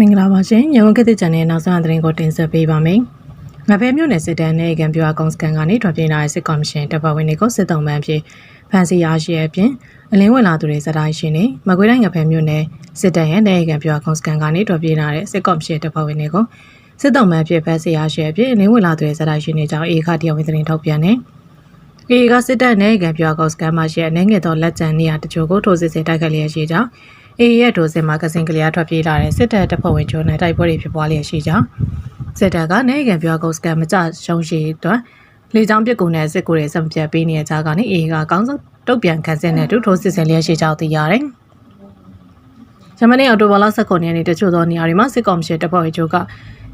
မင်္ဂလာပါရှင်ရန်ကုန်ခေတ်သစ်ချန်နယ်နောက်ဆုံးအသတင်းကိုတင်ဆက်ပေးပါမယ်။ငါဖဲမြို့နယ်စစ်တမ်းနဲ့ကံပြွာကုန်းစကန်ကနေထွက်ပြေးလာတဲ့စစ်ကော်မရှင်တပ်ဖွဲ့ဝင်တွေကိုစစ်တုံးပန်းဖြစ်ဖမ်းဆီးရရှိအပြင်အလင်းဝင်လာသူတွေစတိုင်းရှင်နေမကွေးတိုင်းငါဖဲမြို့နယ်စစ်တမ်းရဲ့နဲ့ကံပြွာကုန်းစကန်ကနေထွက်ပြေးလာတဲ့စစ်ကော်မရှင်တပ်ဖွဲ့ဝင်တွေကိုစစ်တုံးပန်းဖြစ်ဖမ်းဆီးရရှိအပြင်အလင်းဝင်လာသူတွေစတိုင်းရှင်နေကြောင်းအေခတရားဝင်သတင်းထုတ်ပြန်နေ။အေကစစ်တပ်နဲ့ကံပြွာကုန်းစကန်မှာရှိအနေငယ်သောလက်ကျန်နေရာတချို့ကိုထိုးစစ်ဆင်တိုက်ခတ်လျက်ရှိကြောင်း အေးရဲ့ဒိုစင်မှာကစင်ကလေးအထွက်ပြေးလာတဲ့စစ်တပ်တပ်ဖွဲ့ဝင်ချိုးနဲ့တိုက်ပွဲတွေဖြစ်ပွားလျက်ရှိကြောင်းစစ်တပ်ကနေကံပြောကုတ်စကန်မကြရှုံးရှိအတွက်လေကြောင်းပစ်ကူနဲ့စစ်ကူတွေစံပြတ်ပေးနေတဲ့ကြားကနေအေးကကောင်းဆုံးတုတ်ပြန်ခံစစ်နဲ့တူထိုးစစ်ဆင်လျက်ရှိကြောင်းသိရတယ်။ဂျမနီအော်တိုဘာလ19ရက်နေ့တချို့သောနေရာတွေမှာစစ်ကောင်စီတပ်ဖွဲ့ဝင်ချိုးက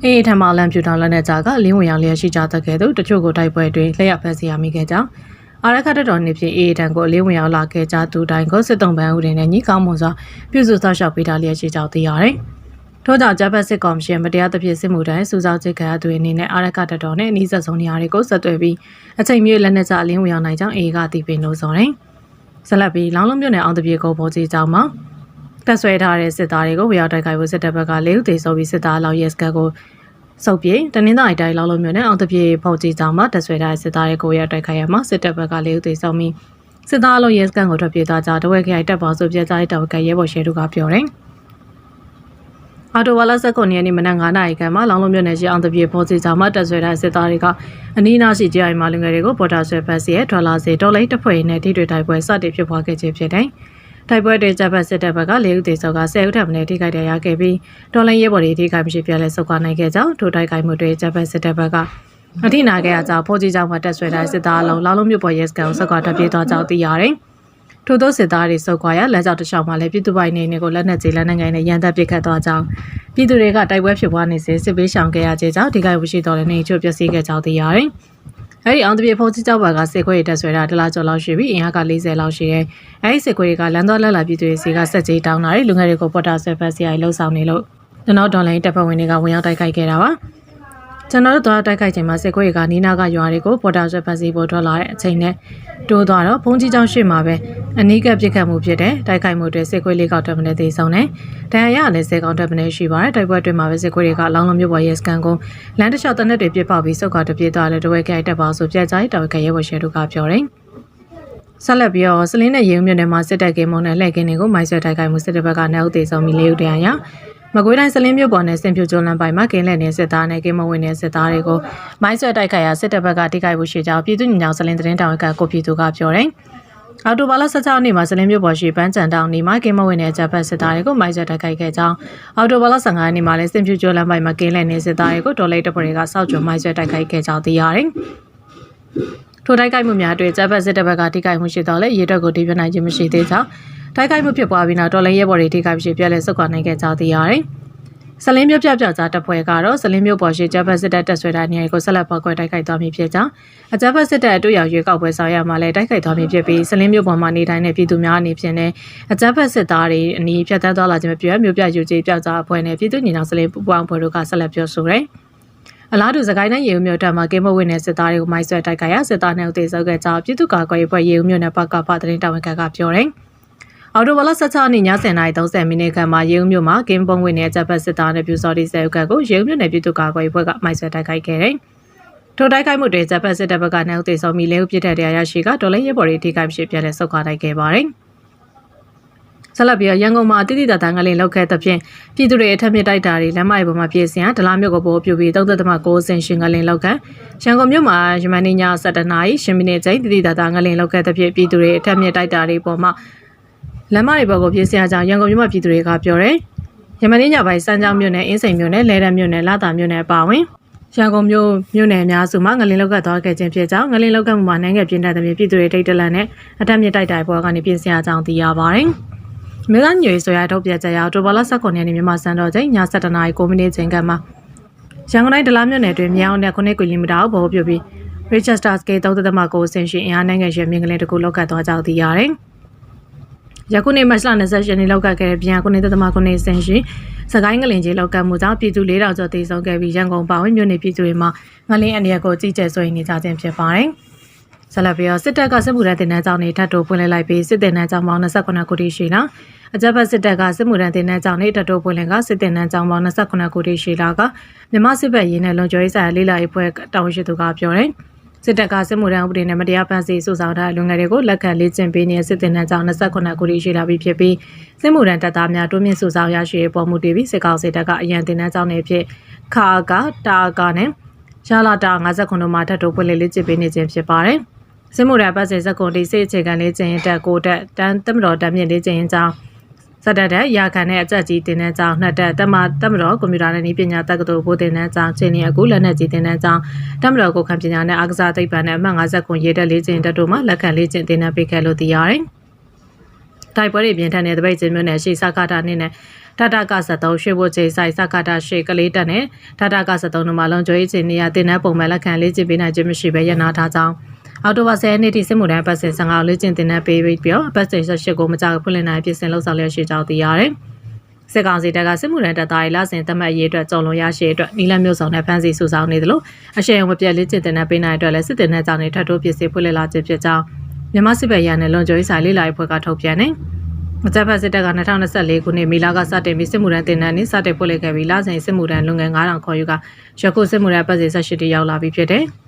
အေးထံမှလမ်းပြူထောင်လက်နဲ့ကြားကလင်းဝင်ရောက်လျက်ရှိကြတဲ့ကဲ့သို့တချို့ကိုတိုက်ပွဲတွင်လက်ရဖက်စီရမိခဲ့ကြောင်း အာရခတ်တော်နေဖြင့်အေးတန်ကိုအလေးဝင်ရောက်လာခဲ့ကြသူတိုင်းကိုစစ်တုံးပန်းဦးတွေနဲ့ညီကောင်းမွန်စွာပြုစုဆောက်ရှောက်ပေးထားလျက်ရှိကြောင်းသိရတယ်။ထို့ကြောင့်ဂျပန်စစ်ကောင်စီမတရားသဖြင့်စစ်မှုထမ်းစူးစောက်ချစ်ခံရသူတွေအနေနဲ့အာရခတ်တော်နဲ့အနည်းဆက်ဆုံးနေရာတွေကိုဆက်သွယ်ပြီးအချိန်မြေလက်နက်ချအလင်းဝင်ရောက်နိုင်ကြောင်းအေးကတည်ပြီးလို့ဆိုရင်ဆက်လက်ပြီးလောင်းလုံးမြို့နယ်အောင်တပြေကိုပေါ်ကြီးကြောင်းမှာတက်ဆွဲထားတဲ့စစ်သားတွေကိုဝေရောက်တိုက်ခိုက်ဖို့စစ်တပ်ဘက်ကလေးဦးသေးဆိုပြီးစစ်သားလောက်ရဲစကတ်ကို စုပ်ပြေတနင်္သာရီတိုင်းလောက်လုံးမြို့နယ်အောင်တပြေဖောက်ကြီးကြောင်းမှာတက်ဆွဲထားတဲ့စစ်သားတွေကိုရတိုက်ခိုက်ရမှာစစ်တပ်ဘက်ကလေးဦးသေးဆုံးပြီးစစ်သားအလုံးရဲစကန်ကိုထွက်ပြေးသွားကြတဝက်ခိုင်တပ်ပေါင်းစုပြကြတဲ့တဝက်ခိုင်ရဲဘော်ရှဲတို့ကပြောတယ်အော်တိုဝါလာဆက်ကွန်ရက်နေ့မနက်9:00နာရီခန့်မှာလောင်လုံးမြို့နယ်ရှိအောင်တပြေဖော်စီကြောင်မှာတက်ဆွဲထားတဲ့စစ်သားတွေကအနီးနားရှိကြိုင်မာလူငယ်တွေကိုပေါ်တာဆွဲဖက်စီရဲ့ထွက်လာစေတော်လိုက်တပ်ဖွဲ့နဲ့ထိတွေ့တိုက်ပွဲစတင်ဖြစ်ပွားခဲ့ခြင်းဖြစ်တယ်။ တိုက်ပွဲတွေဂျပန်စစ်တပ်ဘက်က၄ဦးသေဆုံးက10ဦးထပ်မံထိခိုက်ဒဏ်ရာခဲ့ပြီးတော်လိုင်းရဲဘော်တွေထိခိုက်မရှိပြန်လဲဆုတ်ခွာနိုင်ခဲ့ကြောင်းထိုတိုက်ခိုက်မှုတွေဂျပန်စစ်တပ်ဘက်ကအထိနာခဲ့ရကြောင်းဖော်ကြီးကြောင်မှာတက်ဆွဲထားတဲ့စစ်သားအလုံးလောင်လုံးမြို့ပေါ်ရဲစကန်ကိုဆုတ်ခွာထွက်ပြေးသွားကြောင်းသိရတယ်။ထို့သောစစ်သားတွေစုခွာရလမ်းကြောင်းတစ်လျှောက်မှာလည်းပြည်သူပိုင်နေနေကိုလက်နက်ကြီးလက်နက်ငယ်နဲ့ရန်တပ်ပစ်ခတ်သွားကြောင်းပြည်သူတွေကတိုက်ပွဲဖြစ်ပွားနေစဉ်စစ်ပေးရှောင်ခဲ့ရခြင်းကြောင့်ဒီကရဝရှိတော်လည်းနေချို့ပျက်စီးခဲ့ကြောင်းသိရတယ်။ အဲဒီအောင်တပြေဖုန်ကြီးကြောက်ပါကစစ်ခွေးတက်ဆွဲတာတလားကျော်လောက်ရှိပြီးအင်အားက40လောက်ရှိရဲ။အဲဒီစစ်ခွေးကလမ်းတော်လက်လာပြည်သူတွေစီကစက်ကြီးတောင်းလာတဲ့လူငယ်တွေကိုပေါ်တာဆွဲဖက်စီရိုက်လှုပ်ဆောင်နေလို့ကျွန်တော်ဒေါ်လာတပ်ဖွဲ့ဝင်တွေကဝင်ရောက်တိုက်ခိုက်ခဲ့တာပါ။ ကျွန်တော်တို့သွားတိုက်ခိုက်ချိန်မှာစစ်ခွေးကနီးနားကရွာတွေကိုပေါ်တာဆွဲဖက်စီပေါ်ထွက်လာတဲ့အချိန်နဲ့တိုးသွားတော့ဘုံကြီးကျောင်းရှိမှာပဲအနီးကပ်ပစ်ခတ်မှုဖြစ်တဲ့တိုက်ခိုက်မှုတွေစစ်ခွေးလေးကောက်တက်မနေသေးဆုံးနဲ့ဒဏ်ရာရလည်းစစ်ကောင်တက်မနေရှိပါတယ်တိုက်ပွဲတွင်မှာပဲစစ်ခွေးတွေကလောင်းလုံးမြို့ပေါ်ရဲစကန်ကိုလမ်းတစ်လျှောက်တနက်တွေပြစ်ပေါက်ပြီးစုတ်ကတပြေးသွားတယ်တဝဲကြိုက်တက်ပါဆိုပြက်ကြိုက်တော်ကရဲဘော်ရှဲတို့ကပြောတယ်ဆက်လက်ပြီးတော့စလင်းနဲ့ရေဦးမြို့နယ်မှာစစ်တပ်ကင်းမုံနဲ့လှည့်ကင်းတွေကိုမိုင်းဆွဲတိုက်ခိုက်မှုစစ်တပ်ဘက်ကနှဲဥသေးဆုံးပြီးလေးဦးတရရ မကွေးတိုင်းစလင်းမြို့ပေါ်နဲ့စင်ဖြူကျွန်းလမ်းပိုင်းမှာကင်းလက်နေစစ်သားနဲ့ကင်းမဝင်တဲ့စစ်သားတွေကိုမိုင်းဆွဲတိုက်ခိုက်ရာစစ်တပ်ဘက်ကတိခိုက်မှုရှိကြောင်းပြည်သူ့ညောင်စလင်းသတင်းတောင်ကကိုပြည်သူကပြောတယ်အော်တိုဘာလ16ရက်နေ့မှာစလင်းမြို့ပေါ်ရှိပန်းချန်တောင်နေမှာကင်းမဝင်တဲ့ဂျပန်စစ်သားတွေကိုမိုင်းဆွဲတိုက်ခိုက်ခဲ့ကြောင်းအော်တိုဘာလ15ရက်နေ့မှာလည်းစင်ဖြူကျွန်းလမ်းပိုင်းမှာကင်းလက်နေစစ်သားတွေကိုဒေါ်လေးတပ်ဖွဲ့တွေကစောက်ကြုံမိုင်းဆွဲတိုက်ခိုက်ခဲ့ကြောင်းသိရတယ်ထိုတိုက်ခိုက်မှုများအတွက်ဂျပန်စစ်တပ်ဘက်ကထိခိုက်မှုရှိတော့လေရေတပ်ကိုတည်ပြနိုင်ခြင်းမရှိသေးကြောင်း တိုက်ခိုက်မှုဖြစ်ပွားပြီးနောက်တော်လိုင်းရဲဘော်တွေထိခိုက်မှုရှိပြက်လဲဆုတ်ခွာနိုင်ခဲ့ကြောင်းသိရတယ်။ဆလင်းမြို့ပြပြကြားတပ်ဖွဲ့ကတော့ဆလင်းမြို့ပေါ်ရှိဂျပန်စစ်တပ်တပ်ဆွဲထားနေရာကိုဆက်လက်ပေါက်ကွဲတိုက်ခိုက်သွားမည်ဖြစ်ကြောင်းအဂျပန်စစ်တပ်အတူရောက်ရွေးကောက်ပွဲဆောင်ရမှာလဲတိုက်ခိုက်သွားမည်ဖြစ်ပြီးဆလင်းမြို့ပေါ်မှာနေထိုင်တဲ့ပြည်သူများအနေဖြင့်လည်းအဂျပန်စစ်သားတွေအနီးဖြတ်သန်းသွားလာခြင်းမပြုရမြို့ပြယူကြီးပြောက်ကြားအဖွဲ့နဲ့ပြည်သူညီနောင်ဆလင်းပူပေါင်းဖွဲ့တို့ကဆက်လက်ပြောဆိုတယ်။အလားတူစကိုင်းတိုင်းရေဦးမြို့တပ်မှာကင်းမဝင်းနဲ့စစ်သားတွေကိုမိုင်းဆွဲတိုက်ခိုက်ရစစ်သားနဲ့ဥတေဆုပ်ခဲ့ကြောင်းပြည်သူ့ကာကွယ်ရေးဖွဲ့ရေဦးမြို့နယ်ပကဖသတင်းတာဝန်ခံကပြောတယ်။ အော်တိုဘလ16နှစ်ည7:30မိနစ်ခန့်မှာရေဦးမြို့မှာကင်းပုံဝင်နဲ့ဂျပန်စစ်သားနဲ့ပြူစော်ဒီဆဲဥကကိုရေဦးမြို့နယ်ပြည်သူ့ကာကွယ်ရေးဖွဲ့ကမိုင်းဆွဲတိုက်ခိုက်ခဲ့တယ်။ထိုတိုက်ခိုက်မှုတွေဂျပန်စစ်တပ်ဘက်ကနဲ့ဥတေဆုပ်မိလဲဥပြစ်တဲ့တရားရရှိကဒေါ်လာရဲဘော်တွေထိခိုက်ဖြစ်ပြတဲ့ဆုတ်ခွာတိုက်ခဲ့ပါတယ်။ဆက်လက်ပြီးရန်ကုန်မှာတိတိတတ်တန်းကလေးလောက်ခဲ့တဲ့ဖြင့်ပြည်သူတွေအထက်မြင့်တိုက်တာတွေလမ်းမတွေပေါ်မှာပြည်စင်ဒလာမြို့ကိုပို့ပြပြီး3.9ဆင်ရှင်ကလေးလောက်ခဲ့ရန်ကုန်မြို့မှာယမန်နေ့ည7:00နာရီရှင်မိနစ်ချိန်တိတိတတ်တန်းကလေးလောက်ခဲ့တဲ့ဖြင့်ပြည်သူတွေအထက်မြင့်တိုက်တာတွေပေါ်မှာ လမ်းမတွေပေါ်ကိုပြည်စင်အကြောင်းရန်ကုန်မြို့မှာပြည်သူတွေကပြောတယ်ယမန်နေ့ညပိုင်းစမ်းကြောင်းမြို့နယ်အင်းစိန်မြို့နယ်လဲတံမြို့နယ်လာတာမြို့နယ်အပါဝင်ရန်ကုန်မြို့မြို့နယ်အများစုမှာငလင်းလောက်ကသွားခဲ့ခြင်းဖြစ်ကြောင်းငလင်းလောက်ကမှုမှာနိုင်ငံပြင်းတဲ့တဲ့ပြည်သူတွေတိတ်တလန့်နဲ့အထက်မြင့်တိုက်တာပေါ်ကနေပြင်ဆင်အကြောင်းသိရပါတယ်။မြေသားညွေဆိုရထုတ်ပြကြရအော်တိုဘာလ19ရက်နေ့မြန်မာစံတော်ချိန်ည7:00နာရီ9မိနစ်ချိန်ကမှရန်ကုန်တိုင်းဒလားမြို့နယ်တွင်မြောင်းနဲ့9ကီလိုမီတာကိုဗဟိုပြုပြီး Richester Scale 3.9ဆင်ရှင်အင်အားနိုင်ငံရွှေမြင်းကလေးတကူလောက်ကတ်သွားကြောင်းသိရတယ်။ ယခုနေ့မတ်လ20ရက်နေ့လောက်ကခဲ့တဲ့ပြန်9.9ဆင်ရှင်စကိုင်းငလင်ကြီးလောက်ကတ်မှုကြောင့်ပြည်သူ4000ကျော်တေဆုံးခဲ့ပြီးရန်ကုန်ပါဝင်မြို့နယ်ပြည်သူတွေမှာငလင်အနေရကိုကြီးကျယ်ဆွေးနေကြခြင်းဖြစ်ပါတယ်။ဆက်လက်ပြီးတော့စစ်တပ်ကစစ်မှုထမ်းတင်တန်းကြောင်းတွေထပ်တိုးပွင့်လှစ်လိုက်ပြီးစစ်တင်တန်းကြောင်းပေါင်း28ခုတိရှိလာအကြမ်းဖက်စစ်တပ်ကစစ်မှုထမ်းတင်တန်းကြောင်းတွေထပ်တိုးပွင့်လှစ်ကစစ်တင်တန်းကြောင်းပေါင်း28ခုတိရှိလာကမြမစစ်ဘက်ရင်းနဲ့လွန်ကျော်ရေးဆိုင်ရာလေးလာရေးဖွဲ့တောင်းရှိသူကပြောတယ် စစ်တပ်ကစစ်မှုထမ်းဥပဒေနဲ့မတရားဖန်ဆီးစုဆောင်ထားတဲ့လူငယ်တွေကိုလက်ခံလေ့ကျင့်ပေးနေတဲ့စစ်တင်တန်းကြောင်း28ခုတိရှိလာပြီဖြစ်ပြီးစစ်မှုထမ်းတပ်သားများတွင်းမြင့်စုဆောင်ရရှိရေးပေါ်မှုတည်ပြီးစစ်ကောင်စီတပ်ကအရန်တင်တန်းကြောင်းတွေဖြစ်ခါကတာကနဲ့ရှာလာတာ59မှာထပ်တိုးပွင့်လှစ်လေ့ကျင့်ပေးနေခြင်းဖြစ်ပါတယ်။စစ်မှုရပတ်စေစက်ကွန်ဒီစေအခြေခံလေးကျင်းရင်တက်ကိုတက်တန်းတမတော်တမြင့်လေးကျင်းရင်ကြောင်း စတက်တဲ့ရာခံတဲ့အကြက်ကြီးတင်တဲ့ကြောင်းနှစ်တက်တမတမတော်ကွန်ပျူတာနဲ့ဤပညာတက္ကသိုလ်ဘိုးတင်တဲ့ကြောင်းချင်းနီအခုလက်နက်ကြီးတင်တဲ့ကြောင်းတမတော်ကိုခံပညာနဲ့အားကစားသိပ္ပံနဲ့အမှတ်50ခွန်ရေးတက်လေးကျင်းတက်တို့မှလက်ခံလေးကျင်းတင်တဲ့ပေးခဲ့လို့သိရတယ်။တိုက်ပွဲတွေပြင်ထန်တဲ့တပိတ်ချင်းမျိုးနဲ့ရှေ့စကားတာနဲ့ထတာက73ရွှေဘိုချေဆိုင်စကားတာရှေ့ကလေးတက်နဲ့ထတာက73တို့မှာလုံကျွေးချင်းနေရတင်တဲ့ပုံမှန်လက်ခံလေးကျင်းပေးနိုင်ခြင်းမရှိဘဲရနာထားကြောင်း အော်တိုဘာ10ရက်နေ့ထိစစ်မှုထမ်းပတ်စဉ်15လေ့ကျင့်တင်တဲ့ပေးပြီးတော့ပတ်စဉ်18ကိုမကြောက်ဖွင့်လင်းနိုင်ပြင်ဆင်လှုပ်ဆောင်လျက်ရှိကြောင်းသိရတယ်။စစ်ကောင်စီတပ်ကစစ်မှုထမ်းတပ်သားတွေလစဉ်တမတ်ရေးအတွက်ကြုံလွန်ရရှိအတွက်နီလမျိုးဆောင်နဲ့ဖမ်းဆီးစုဆောင်နေတယ်လို့အရှိန်မပြတ်လေ့ကျင့်တင်တဲ့ပေးနိုင်အတွက်လည်းစစ်တင်တဲ့ကြောင့်နေထပ်တိုးဖြစ်စေဖွင့်လှစ်လာခြင်းဖြစ်ကြောင်းမြန်မာစစ်ဘက်ရန်နဲ့လွန်ကျော်ရေးဆိုင်လေးလာရေးဖွဲ့ကထုတ်ပြန်နေအကြမ်းဖက်စစ်တပ်က2024ခုနှစ်မေလကစတင်ပြီးစစ်မှုထမ်းတင်တန်းနဲ့စတင်ဖွင့်လှစ်ခဲ့ပြီးလစဉ်စစ်မှုထမ်းလုပ်ငန်း9000ခေါ်ယူကရခုစစ်မှုထမ်းပတ်စဉ်18တိရောက်လာပြီဖြစ်တယ်။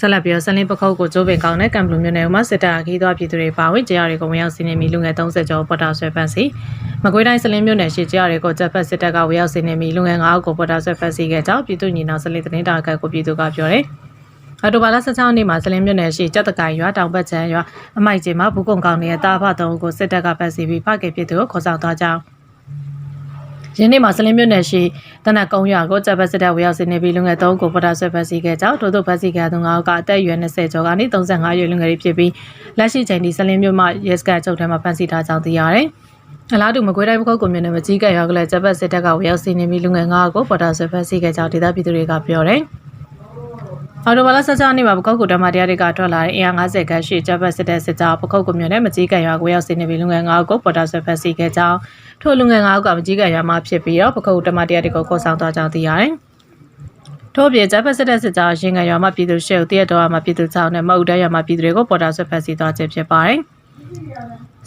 ဆက်လက်ပြီးတော့ဆလင်းပခုတ်ကိုကျိုးပင်ကောင်းတဲ့ကံဘလူမြို့နယ်မှာစစ်တပ်အခီးသွားပြည်သူတွေပါဝင်ကြားတွေကိုဝင်ရောက်စီးနေပြီးလူငယ်30ကျော်ပေါ်တာဆွဲဖမ်းဆီးမကွေးတိုင်းဆလင်းမြို့နယ်ရှိကြားတွေကိုတပ်ဖက်စစ်တပ်ကဝင်ရောက်စီးနေပြီးလူငယ်9ဦးကိုပေါ်တာဆွဲဖမ်းဆီးခဲ့ကြောင်းပြည်သူညီနောင်ဆလင်းသတင်းတာကကိုပြည်သူကပြောတယ်။အော်တိုဘာလ16ရက်နေ့မှာဆလင်းမြို့နယ်ရှိကြက်တကိုင်ရွာတောင်ဘက်ချမ်းရွာအမိုက်ကျင်းမှာဘူကုံကောင်းနေတဲ့တာဖတ်သုံးကိုစစ်တပ်ကဖမ်းဆီးပြီးဖခင်ပြည်သူကိုခေါ်ဆောင်သွားကြောင်း ယင်းနေ့မှာစလင်းမြို့နယ်ရှိတနက်ကုန်းရွာကိုတပ်ဖက်စစ်တပ်ဝေရောက်စီနေပြီးလူငယ်၃ကိုပေါ်တာဆွဲဖက်စီခဲ့ကြောင်းထို့သို့ဖက်စီခဲ့သူ၅ဦးကအသက်အရွယ်20ကျော်ကနေ35ရွယ်လူငယ်တွေဖြစ်ပြီးလက်ရှိချိန်ထိစလင်းမြို့မှာရဲစခန်းချုပ်ထဲမှာဖမ်းဆီးထားကြောင်းသိရတယ်။အလားတူမကွေးတိုင်းပခုတ်ကွန်မြူနတီမကြီးကရွာကလည်းတပ်ဖက်စစ်တပ်ကဝေရောက်စီနေပြီးလူငယ်၅ဦးကိုပေါ်တာဆွဲဖက်စီခဲ့ကြောင်းဒေသပြည်သူတွေကပြောတယ်။ အော်တိုဘာလ16နေ့မှာပကောက်ကိုတမတရားတွေကထွက်လာတဲ့အင်အား50ခန်းရှိဂျပန်စစ်တပ်စစ်ကြောပကောက်ကိုမြို့နယ်မကြီးကံရွာကိုရောက်စီနေပြီးလူငယ်9ဦးကိုပေါ်တာဆွဲဖက်စီခဲ့ကြောင်းထို့လူငယ်9ဦးကမကြီးကံရွာမှာဖြစ်ပြီးတော့ပကောက်တမတရားတွေကိုခေါ်ဆောင်သွားကြောင်းသိရတယ်။ထို့ပြင်ဂျပန်စစ်တပ်စစ်ကြောရင်ငံရွာမှာပြည်သူရှေ့ကိုတရက်တော်မှာပြည်သူကြောင်းနဲ့မအုတ်တရွာမှာပြည်သူတွေကိုပေါ်တာဆွဲဖက်စီသွားခြင်းဖြစ်ပါတယ်။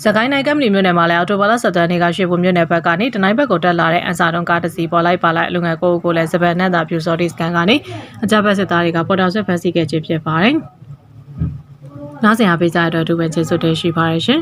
စကိုင်းနိုင်ကမ်ပလီမြို့နယ်မှာလည်းအော်တိုဘာလ17ရက်နေ့ကရွှေဘုံမြို့နယ်ဘက်ကနေတနိုင်းဘက်ကိုတက်လာတဲ့အန်စာတုံးကားတစ်စီးပေါ်လိုက်ပါလိုက်လူငယ်ကိုကိုလည်းစပန်နဲ့သာပြူစော်ဒီစကန်ကနေအကြမ်းဖက်စစ်သားတွေကပေါ်တာဆွဲဖမ်းဆီးခဲ့ခြင်းဖြစ်ပါတယ်။နားဆင်အားပေးကြတဲ့အတွက်ဒူပဲကျေးဇူးတင်ရှိပါတယ်ရှင်။